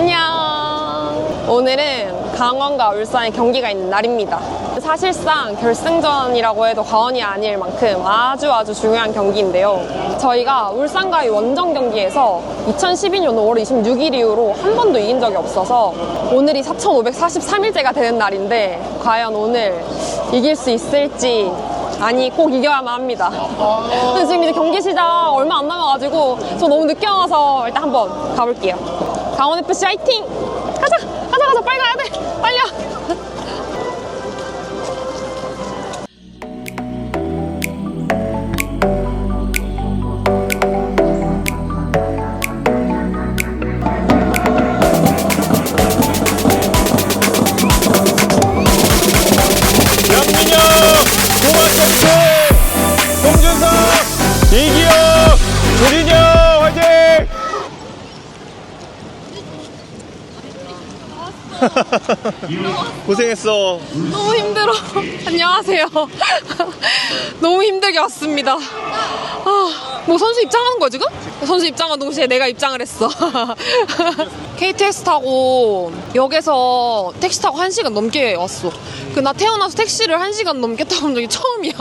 안녕. 오늘은 강원과 울산의 경기가 있는 날입니다. 사실상 결승전이라고 해도 과언이 아닐 만큼 아주 아주 중요한 경기인데요. 저희가 울산과의 원정 경기에서 2012년 5월 26일 이후로 한 번도 이긴 적이 없어서 오늘이 4,543일째가 되는 날인데 과연 오늘 이길 수 있을지 아니 꼭 이겨야만 합니다. 지금 이제 경기 시작 얼마 안 남아가지고 저 너무 늦게 와서 일단 한번 가볼게요. 강원 FC 화이팅! 가자, 가자, 가자, 빨리 가야 돼, 빨리 고생했어. 너무 힘들어. 안녕하세요. 너무 힘들게 왔습니다. 아, 뭐 선수 입장하는 거야 지금? 선수 입장한 동시에 내가 입장을 했어. KTX 타고 역에서 택시 타고 1시간 넘게 왔어. 그 나 태어나서 택시를 1시간 넘게 타본 적이 처음이야.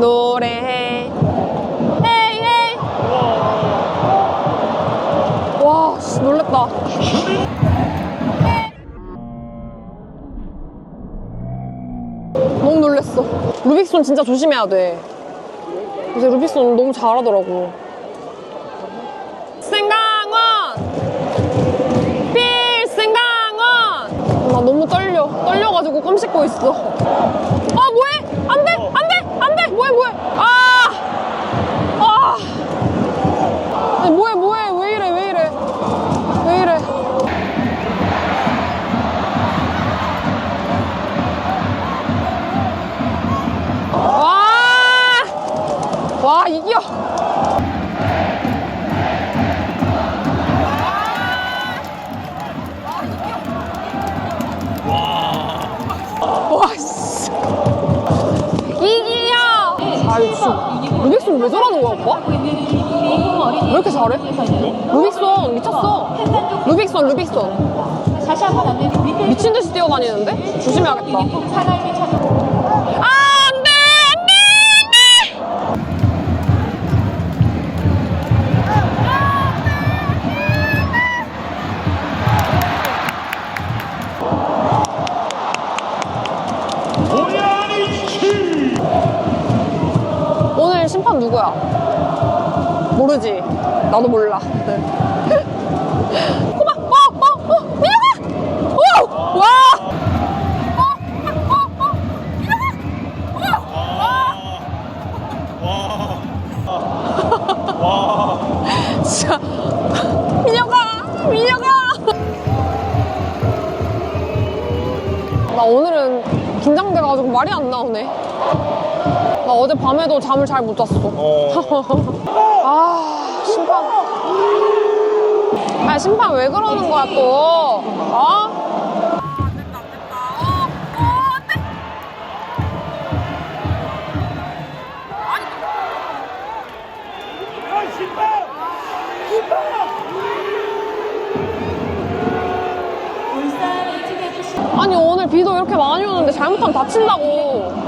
노래해. 헤이 헤이. 와, 씨, 놀랬다. 너무 놀랬어. 루빅손 진짜 조심해야 돼. 요새 루빅손 너무 잘하더라고. 생강원! 필생강원! 나 너무 떨려. 떨려가지고 껌 씹고 있어. 아, 뭐해? 안 돼! 안 돼! 루빅손 왜 저러는 거야, 오빠? 왜 이렇게 잘해? 루빅손 미쳤어. 루빅손, 루빅손. 미친 듯이 뛰어다니는데? 조심해야겠다. 심판 누구야? 모르지. 나도 몰라. 고마, 어, 어, 어, 민영아! 오! 와! 진짜. 민영아! 민영아! 나 오늘은 긴장돼가지고 말이 안 나오네. 나 어제 밤에도 잠을 잘 못 잤어. 아, 심판. 아, 심판 왜 그러는 거야, 또? 어? 아니, 오늘 비도 이렇게 많이 오는데 잘못하면 다친다고.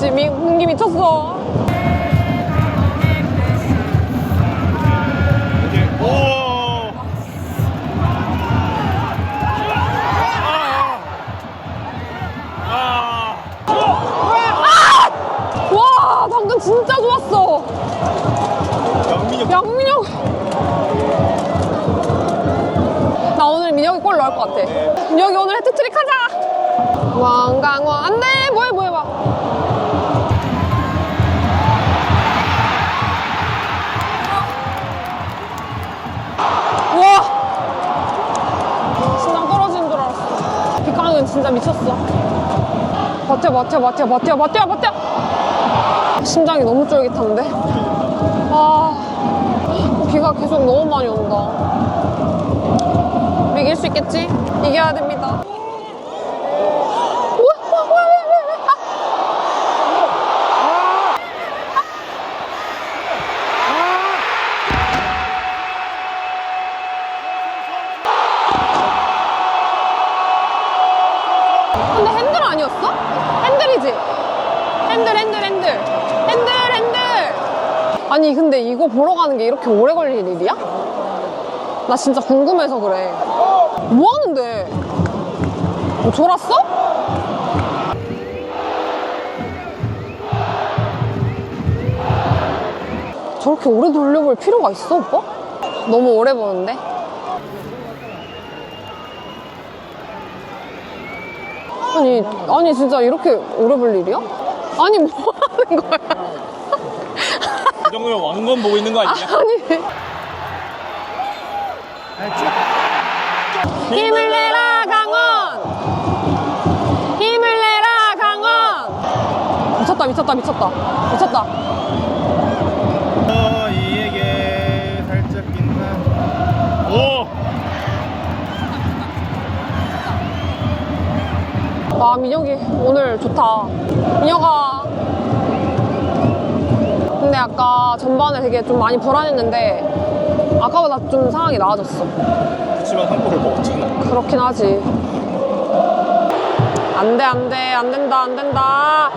FC 미국이 미쳤어 진짜 미쳤어. 버텨, 버텨, 버텨, 버텨, 버텨, 버텨! 심장이 너무 쫄깃한데? 아, 비가 계속 너무 많이 온다. 이길 수 있겠지? 이겨야 됩니다. 뭐야, 뭐야, 뭐야, 왜, 왜, 왜? 아! 근데 핸들 아니었어? 핸들이지? 핸들, 핸들, 핸들. 핸들, 핸들. 아니, 근데 이거 보러 가는 게 이렇게 오래 걸릴 일이야? 나 진짜 궁금해서 그래. 뭐 하는데? 뭐 졸았어? 저렇게 오래 돌려볼 필요가 있어, 오빠? 너무 오래 보는데? 아니, 아니, 진짜 이렇게 오래 볼 일이야? 아니, 뭐 하는 거야? 이 정도면 왕건 보고 있는 거 아니야? 아니. 힘을 내라, 강원! 힘을 내라, 강원! 미쳤다, 미쳤다, 미쳤다. 미쳤다. 와, 민혁이 오늘 좋다. 민혁아. 근데 아까 전반에 되게 좀 많이 불안했는데, 아까보다 좀 상황이 나아졌어. 그렇지만 한 골을 먹었잖아. 그렇긴 하지. 안 돼, 안 돼, 안 된다, 안 된다.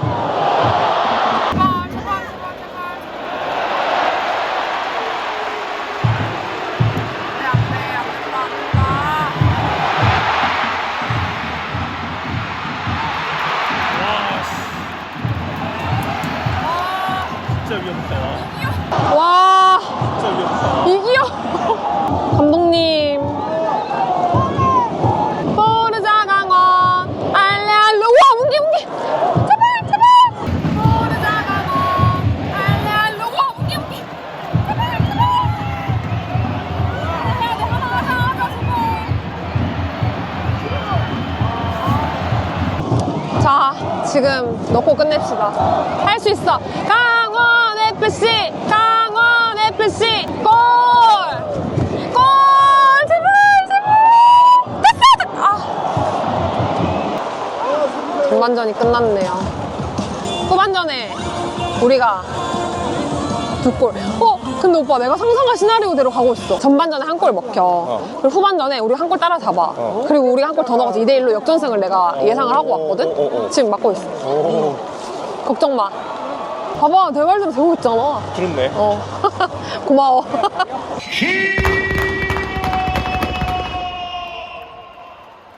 지금 넣고 끝냅시다. 할 수 있어. 강원 FC, 강원 FC, 골! 골! 제발, 제발! 됐어! 됐- 아. 전반전이 끝났네요. 후반전에 우리가 두 골. 어? 근데 오빠 내가 상상한 시나리오대로 가고 있어. 전반전에 한 골 먹혀. 그리고 후반전에 우리 한 골 따라잡아. 그리고 우리가 한골 더 넣어서 2대1로 역전승을 내가 예상을 하고 왔거든? 어, 어, 어. 지금 막고 있어. 오, 걱정 마. 봐봐, 내 말대로 되고 있잖아. 그렇네. 어. 고마워.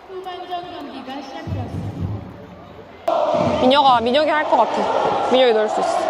후반전 경기가 시작되었습니다. 민혁아, 민혁이 할 것 같아. 민혁이 넣을 수 있어.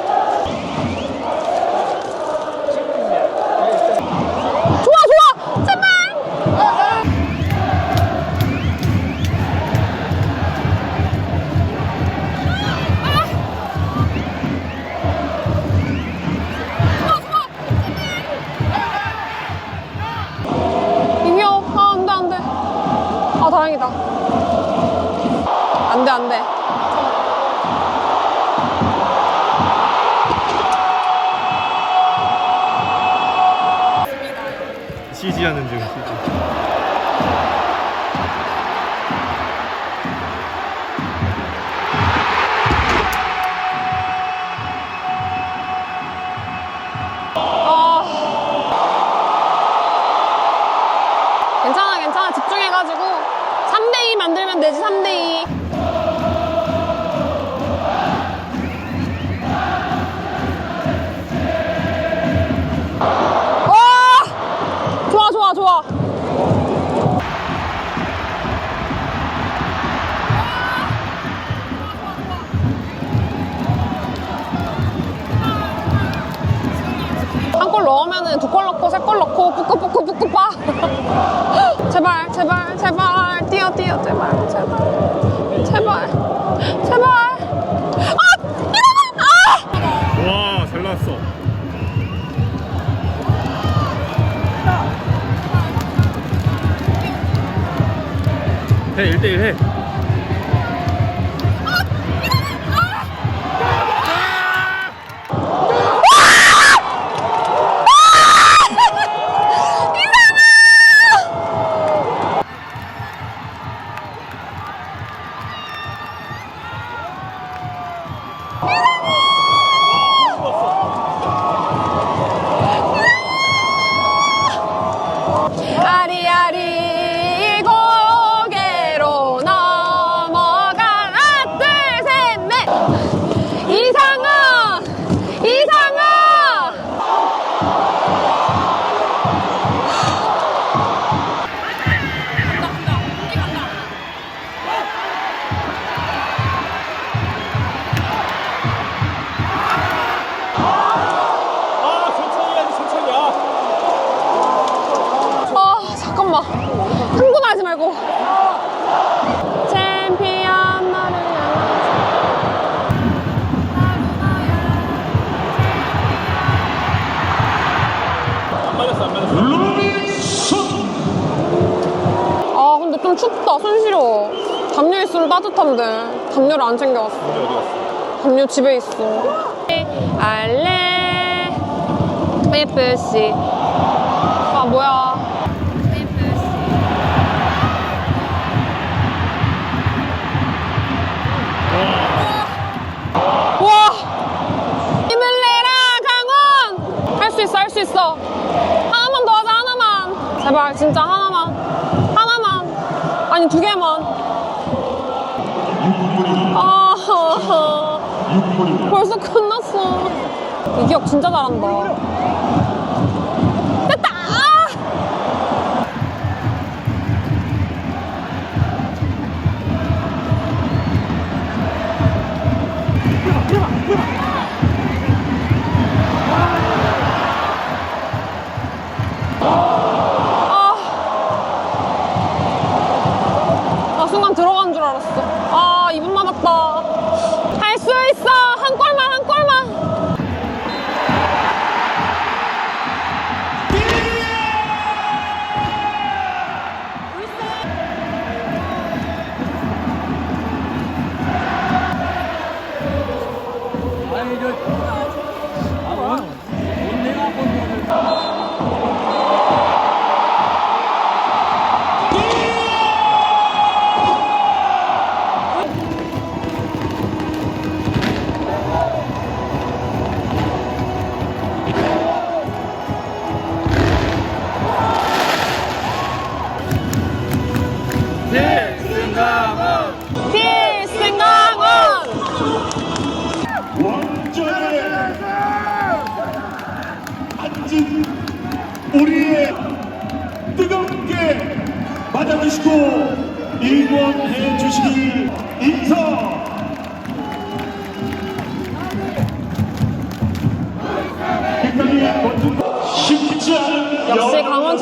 하는 중, 해, 1대1 해. 좀 춥다. 손 시려. 담요 있으면 따뜻한데. 담요를 안 챙겨왔어. 우리 어디 갔어? 담요 집에 있어. 알레. 페이프씨. 아, 뭐야. 와! 힘을 내라, 강원! 할 수 있어, 할 수 있어. 하나만 더 하자, 하나만. 제발, 진짜. 하나만. 아니, 두 개만. 아, 벌써 끝났어. 이 기억 진짜 잘한다.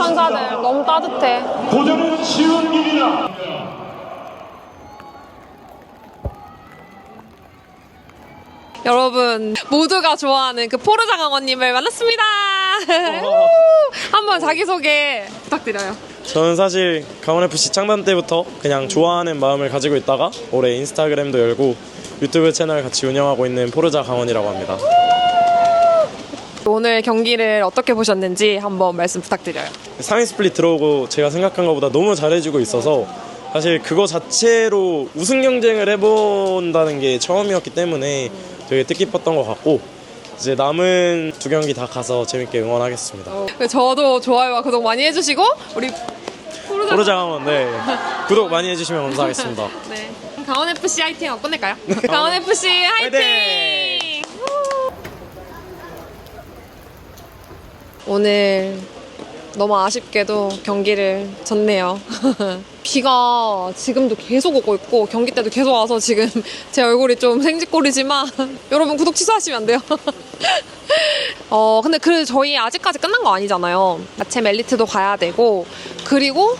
천사들 너무 따뜻해. 도전은 쉬운 일이라 여러분 모두가 좋아하는 그 포르자 강원님을 만났습니다. 한번 자기소개 부탁드려요. 저는 사실 강원FC 창단 때부터 그냥 좋아하는 마음을 가지고 있다가 올해 인스타그램도 열고 유튜브 채널 같이 운영하고 있는 포르자 강원이라고 합니다. 오늘 경기를 어떻게 보셨는지 한번 말씀 부탁드려요. 3위 스플릿 들어오고 제가 생각한 것보다 너무 잘해주고 있어서 사실 그거 자체로 우승 경쟁을 해본다는 게 처음이었기 때문에 되게 뜻깊었던 것 같고 이제 남은 두 경기 다 가서 재밌게 응원하겠습니다. 저도 좋아요와 구독 많이 해주시고 우리 포르자, 강원 네 구독 많이 해주시면 감사하겠습니다. 네. 강원 FC 화이팅 하고 끝낼까요? 강원 FC! 화이팅! 오늘 너무 아쉽게도 경기를 졌네요. 비가 지금도 계속 오고 있고 경기 때도 계속 와서 지금 제 얼굴이 좀 생쥐꼴이지만 여러분 구독 취소하시면 안 돼요. 어 근데 그 저희 아직까지 끝난 거 아니잖아요. 야채 멜리트도 가야 되고 그리고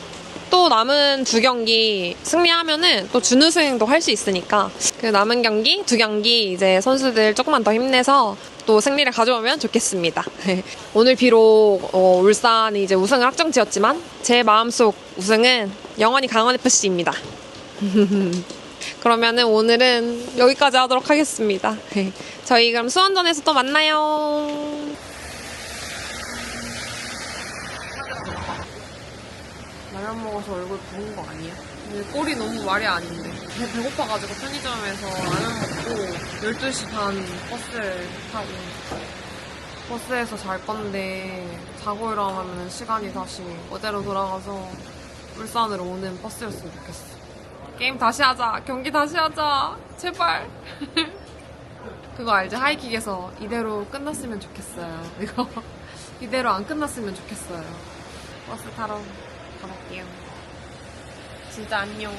또 남은 두 경기 승리하면은 또 준우승도 할 수 있으니까 그 남은 경기 두 경기 이제 선수들 조금만 더 힘내서 또 승리를 가져오면 좋겠습니다. 오늘 비록 어, 울산이 이제 우승을 확정지었지만 제 마음속 우승은 영원히 강원 FC입니다. 그러면은 오늘은 여기까지 하도록 하겠습니다. 저희 그럼 수원전에서 또 만나요. 라면 먹어서 얼굴 부은 거 아니야? 근데 꼴이 너무 말이 아닌데. 배 배고파가지고 편의점에서 라면 먹고 12시 반 버스를 타고 버스에서 잘 건데 자고 일어나면 시간이 다시 어제로 돌아가서 울산으로 오는 버스였으면 좋겠어. 게임 다시 하자. 경기 다시 하자. 제발. 그거 알지? 하이킥에서 이대로 끝났으면 좋겠어요. 이거 이대로 안 끝났으면 좋겠어요. 버스 타러 가볼게요. 진짜 안녕.